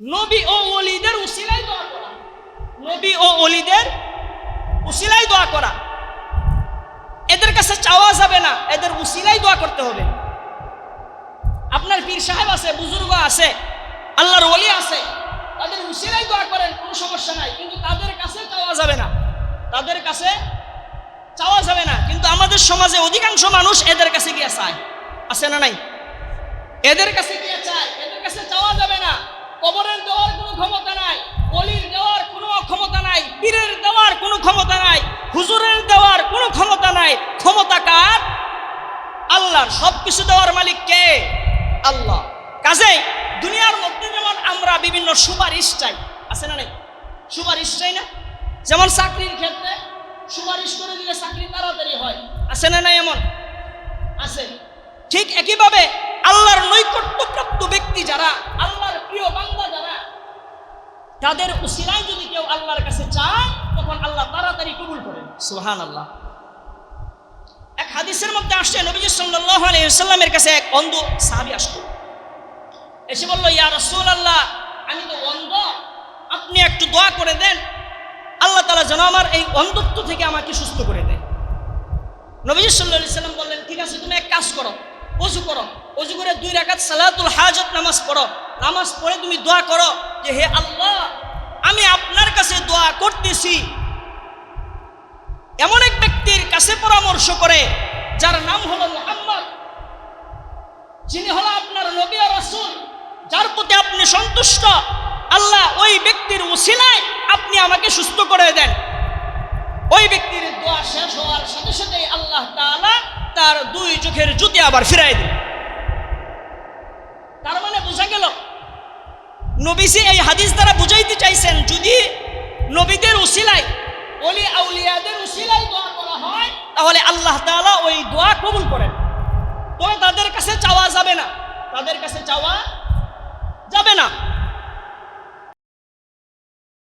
নবী ও অলিদের উসিলাই দোয়া করা। নবী ও অলিদের উসিলাই দোয়া করা। এদের কাছে চাওয়া যাবে না, এদের উসিলাই দোয়া করতে হবে। আপনার পীর সাহেব আছে, বুজুর্গ আছে, আল্লাহর ওলি আছে, তাদের উসিলাই দোয়া করেন, কোনো সমস্যা নাই। কিন্তু তাদের কাছে চাওয়া যাবে না। তাদের কাছে চাওয়া যাবে না। কিন্তু আমাদের সমাজে অধিকাংশ মানুষ এদের কাছে গিয়ে চায়। আছে না নাই? এদের কাছে গিয়ে চায়, এদের কাছে চাওয়া যাবে না কবরের দেওয়ার কোনো ক্ষমতা নাই অলির দেওয়ার কোনো ক্ষমতা নাই পীরের দেওয়ার কোনো ক্ষমতা নাই হুজুরের দেওয়ার কোনো ক্ষমতা নাই ক্ষমতা কার আল্লাহর সব কিছু দেওয়ার মালিক কে? আল্লাহ। কাজেই দুনিয়ার মধ্যে যেমন আমরা বিভিন্ন সুপারিশ চাই, আছে না নাই? সুপারিশ চাই না? যেমন চাকরির ক্ষেত্রে সুপারিশ করে দিলে চাকরি তাড়াতাড়ি হয়, আছে না নাই এমন? আছে। ঠিক একইভাবে আল্লাহর নৈকট্যপ্রাপ্ত ব্যক্তি যারা, আল্লাহর প্রিয় বান্দা যারা, তাদের উসিলায় যদি কেউ আল্লাহর কাছে চায়, তখন আল্লাহ তাড়াতাড়ি কবুল করেন। সুহান আল্লাহ হাদিসের মধ্যে আসছে, নবীজি সাল্লাল্লাহু আলাইহি সাল্লামের কাছে এক অন্ধ সাহাবী আসলো। এসে বলল, ইয়া আল্লাহ আমি তো অন্ধ। আপনি একটু দোয়া করে দেন। আল্লাহ তালা যেন আমার এই অন্ধত্ব থেকে আমাকে সুস্থ করে দেয়। নবীজি আলাইহি সাল্লাম বললেন, ঠিক আছে, তুমি এক কাজ করো, অজু করো। অজু করে দুই রাকাত সালাতুল হাজত নামাজ পড়ো। নামাজ পড়ে তুমি দোয়া করো যে, হে আল্লাহ, আমি আপনার কাছে দোয়া করতেছি। এমন এক কাছে পরামর্শ করে, যার নাম হলো মুহাম্মদ। যিনি হলো আপনার নবী রাসূল, যার প্রতি আপনি সন্তুষ্ট, আল্লাহ ওই ব্যক্তির উসিলায় আপনি আমাকে সুস্থ করে দেন। ওই ব্যক্তির দোয়া শেষ হওয়ার সাথে সাথে আল্লাহ তাআলা তার দুই চোখের জুতি আবার ফিরাই দেন তার মানে বোঝা গেল নবীজি এই হাদিস দ্বারা বুঝাইতে চাইছেন, যদি নবীদের উসিলায় অলি আউলিয়াদের উসিলায় দোয়া করা হয়। তাহলে আল্লাহ তাআলা ওই দোয়া কবুল করেন। তবে তাদের কাছে চাওয়া যাবে না। তাদের কাছে চাওয়া